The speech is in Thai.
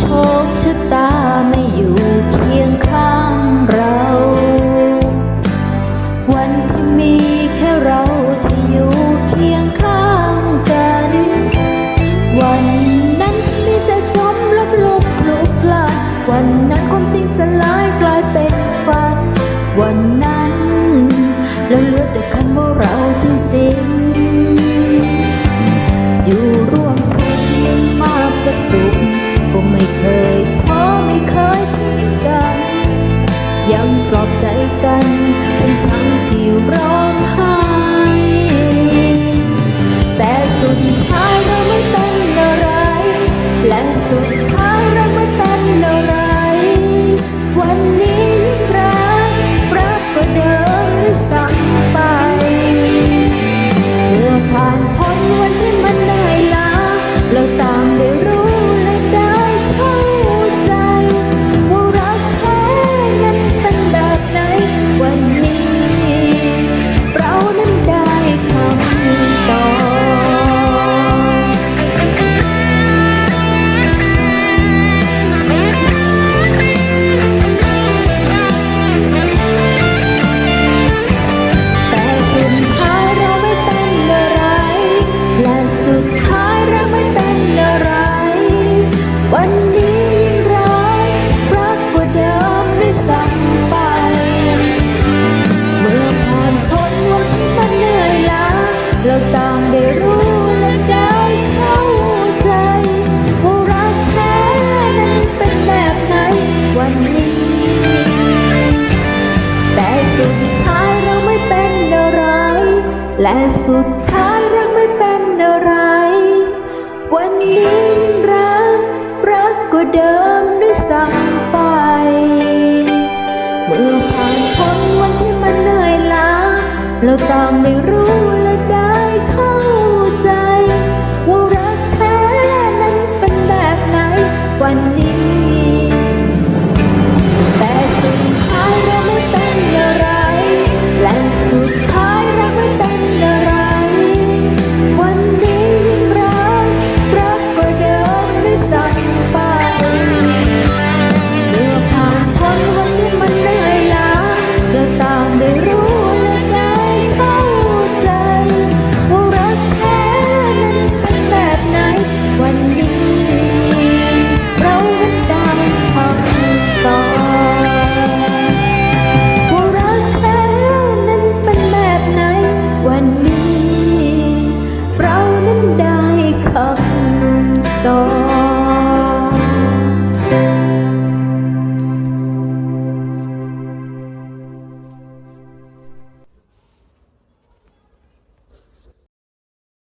โชคชะตาไม่อยู่เคียงข้างเรา วันที่มีแค่เราที่อยู่เคียงข้างกัน วันนั้นมีแต่จมลบลุกคลุกคลานวันนั้นความจริงสลายกลายเป็นฝัน วันนั้นเราเหลือแต่คำว่าเราจริงๆ นี้แต่สุดท้ายเราไม่เป็นอะไรและสุดท้ายเราไม่เป็นอะไร วันนี้รัก รักกว่าเดิมด้วยซ้ำไป เมื่อผ่านพ้นวันที่มันเหนื่อยล้าเราต่างได้รู้ 万里